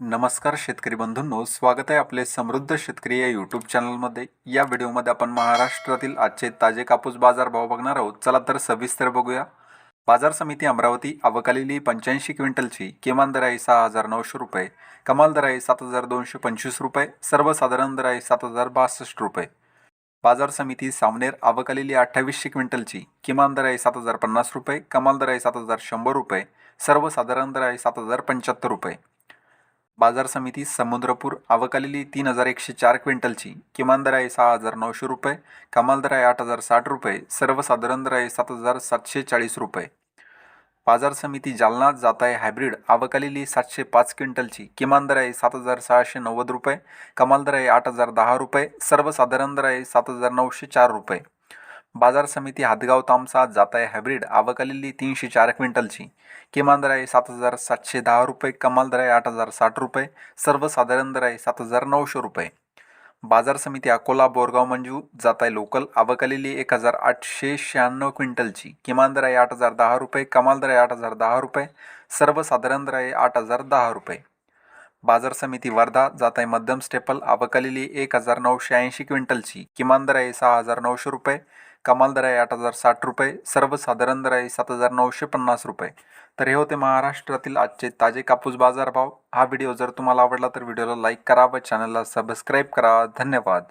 नमस्कार शेतकरी बंधूंनो स्वागत आहे आपले समृद्ध शेतकरी या यूट्यूब चॅनलमध्ये या व्हिडिओमध्ये आपण महाराष्ट्रातील आजचे ताजे कापूस बाजार भाव बघणार आहोत. चला तर सविस्तर बघूया. बाजार समिती अमरावती अवकालेली पंच्याऐंशी क्विंटलची किमान दर आहे सहा हजार नऊशे रुपये. कमाल दर आहे सात हजार दोनशे पंचवीस रुपये. सर्वसाधारण दर आहे सात हजार बासष्ट रुपये. बाजार समिती सावनेर अवकालेली अठ्ठावीसशे क्विंटलची किमान दर आहे सात हजार पन्नास रुपये. कमाल दर आहे सात हजार शंभर रुपये. सर्वसाधारण दर आहे सात हजार पंच्याहत्तर रुपये. बाजार समिती समुद्रपूर अवकालेली तीन हजार एकशे चार क्विंटलची. किमान दर आहे सहा हजार नऊशे रुपये कमाल दर आहे आठ हजार साठ रुपये सर्वसाधारण दर आहे सात हजार सातशे चाळीस रुपये. बाजार समिती जालना जात आहे हायब्रिड अवकालेली सातशे पाच क्विंटलची. किमान दर आहे सात हजार सहाशे नव्वद रुपये कमाल दर आहे आठ हजार दहा रुपये सर्वसाधारण दर आहे सात हजार नऊशे चार रुपये. बाजार समिती हातगाव तामसा जात आहे हायब्रिड आवकालेली तीनशे चार क्विंटलची. किमान दर आहे सात हजार सातशे दहा रुपये कमाल दर आहे आठ हजार साठ रुपये सर्वसाधारण दर आहे सात हजार नऊशे रुपये. बाजार समिती अकोला बोरगाव मंजू जात आहे लोकल आवकालेली एक हजार आठशे शहाण्णव क्विंटलची. किमान दर आहे आठ हजार दहा रुपये कमाल दर आहे आठ हजार दहा रुपये सर्वसाधारण दर आहे आठ हजार दहा रुपये. बाजार समिती वर्धा जात आहे मध्यम स्टेपल अवकालेली एक हजार नऊशे ऐंशी क्विंटलची. किमान दर आहे सहा हजार नऊशे रुपये कमाल दर आहे आठ हजार साठ रुपये सर्वसाधारण दर आहे सात हजार नऊशे पन्नास रुपये. तर हे होते महाराष्ट्रातील आजचे ताजे कापूस बाजार भाव हा व्हिडिओ जर तुम्हाला आवडला तर व्हिडिओला लाईक करा व चॅनलला सबस्क्राईब करा. धन्यवाद.